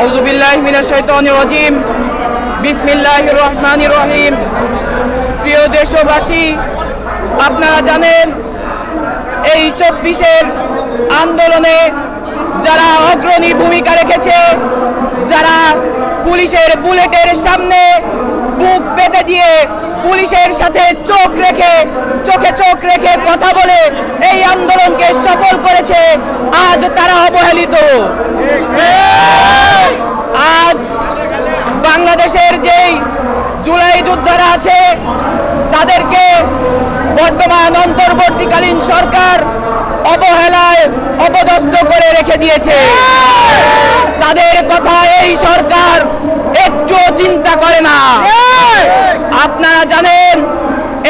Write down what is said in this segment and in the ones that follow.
আউযু বিল্লাহি মিনাশ শাইতানির রাজিম। বিসমিল্লাহির রহমানির রহিম। প্রিয় দেশবাসী, আপনারা জানেন, এই চব্বিশের আন্দোলনে যারা অগ্রণী ভূমিকা রেখেছে, যারা পুলিশের বুলেটের সামনে বুক পেতে দিয়ে পুলিশের সাথে চোখ রেখে, চোখে চোখ রেখে কথা বলে এই আন্দোলনকে সফল করেছে, আজ তারা অবহেলিত আজ বাংলাদেশের যেই জুলাই যোদ্ধারা আছে তাদেরকে বর্তমান অন্তর্বর্তীকালীন সরকার অবহেলায় অপদস্থ করে রেখে দিয়েছে। তাদের কথা এই সরকার একটু চিন্তা করে না। আপনারা জানেন,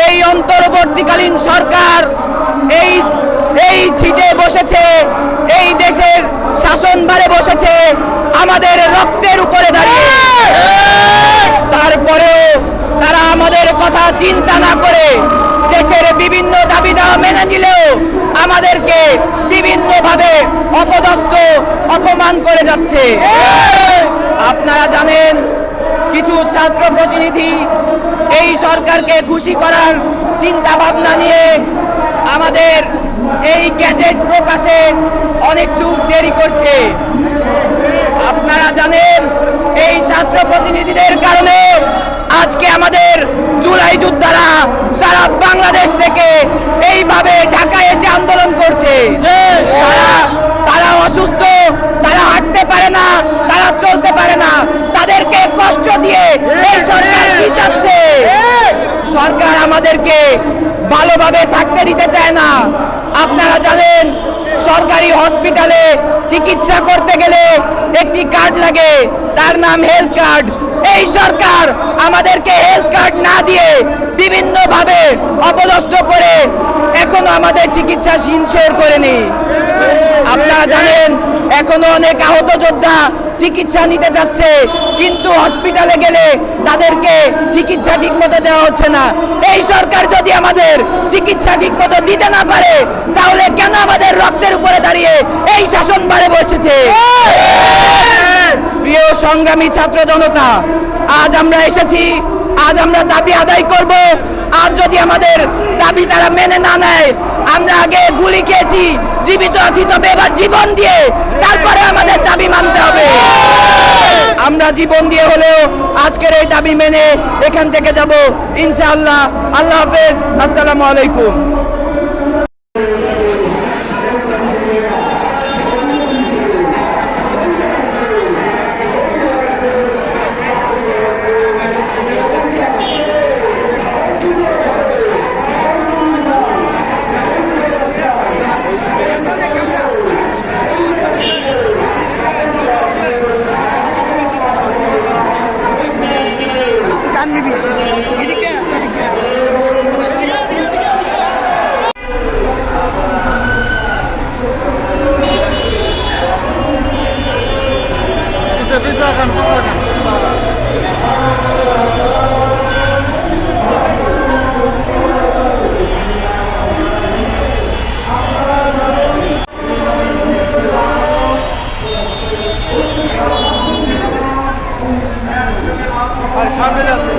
এই অন্তর্বর্তীকালীন সরকার এই এই ছিটে বসেছে, এই দেশের শাসনভারে বসেছে, আমাদের রক্তের উপরে দাঁড়িয়ে। তারপরেও তারা আমাদের কথা চিন্তা না করে দেশের বিভিন্ন দাবি দাওয়া মেনে নিলেও আমাদেরকে বিভিন্নভাবে অপদস্থ, অপমান করে যাচ্ছে। আপনারা জানেন, কিছু ছাত্র প্রতিনিধি এই সরকারকে খুশি করার চিন্তা ভাবনা নিয়ে আমাদের এই গ্যাজেট প্রকাশে অনেক চুপ দেরি করছে। আপনারা জানেন, এই ছাত্র প্রতিনিধিদের কারণে আজকে আমাদের জুলাই যোদ্ধারা সারা বাংলাদেশ থেকে এইভাবে ঢাকায় এসে আন্দোলন করছে তারা তারা অসুস্থ তারা হাঁটতে পারে না তারা চলতে পারে না তাদেরকে কষ্ট দিয়ে এই সরকার কি চাচ্ছে সরকার আমাদেরকে ভালোভাবে থাকতে দিতে চায় না। আপনারা জানেন, সরকারি হসপিটালে চিকিৎসা করতে গেলে একটি কার্ড লাগে, তার নাম হেলথ কার্ড এই সরকার আমাদেরকে হেলথ কার্ড না দিয়ে বিভিন্নভাবে অপদস্থ করে এখনও আমাদের চিকিৎসা হিনশের করেনি। আপনারা জানেন, এখনও অনেক আহত যোদ্ধা চিকিৎসা নিতে যাচ্ছে কিন্তু হসপিটালে গেলে তাদেরকে চিকিৎসা ঠিক মতো দেওয়া হচ্ছে না। এই সরকার যদি আমাদের চিকিৎসা ঠিক মতো দিতে না পারে তাহলে কেন আমাদের রক্তের উপরে দাঁড়িয়ে এই শাসন বারে বসেছে? প্রিয় সংগ্রামী ছাত্র জনতা আজ আমরা এসেছি আজ আমরা দাবি আদায় করব। আজ যদি আমাদের দাবি তারা মেনে না নেয়, আমরা আগে গুলি খেয়েছি, জীবিত আছি তবে এবার জীবন দিয়ে তারপরে আমাদের দাবি মানতে হবে। আমরা জীবন দিয়ে হলেও আজকের এই দাবি মেনে এখান থেকে যাব। ইনশাআল্লাহ, আল্লাহ হাফেজ। আসসালামু আলাইকুম। Bisa সামনে আছে